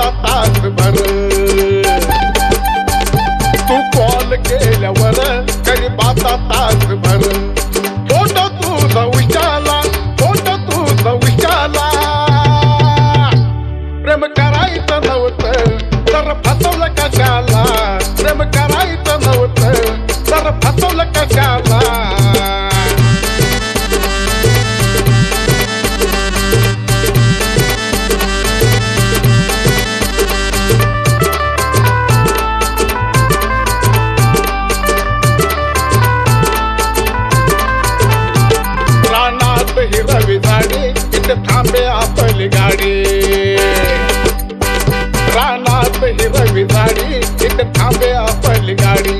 बसायचा तासभर तू कॉल केल्यावर गरीबाचा तासभर. फोट तुझा उशाला फोट तुझा उशाला प्रेम करायचं नव्हतं तर फसवलं कशाला? प्रेम करायचं नव्हतं तर फसवलं कशाला? गाडी रानात हिरवी गाडी इथं थांबे आपली गाडी.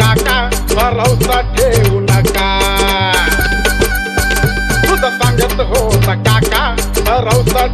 काका भरवसा ठेवू नका. तुझा सांगत होता काका भरवसा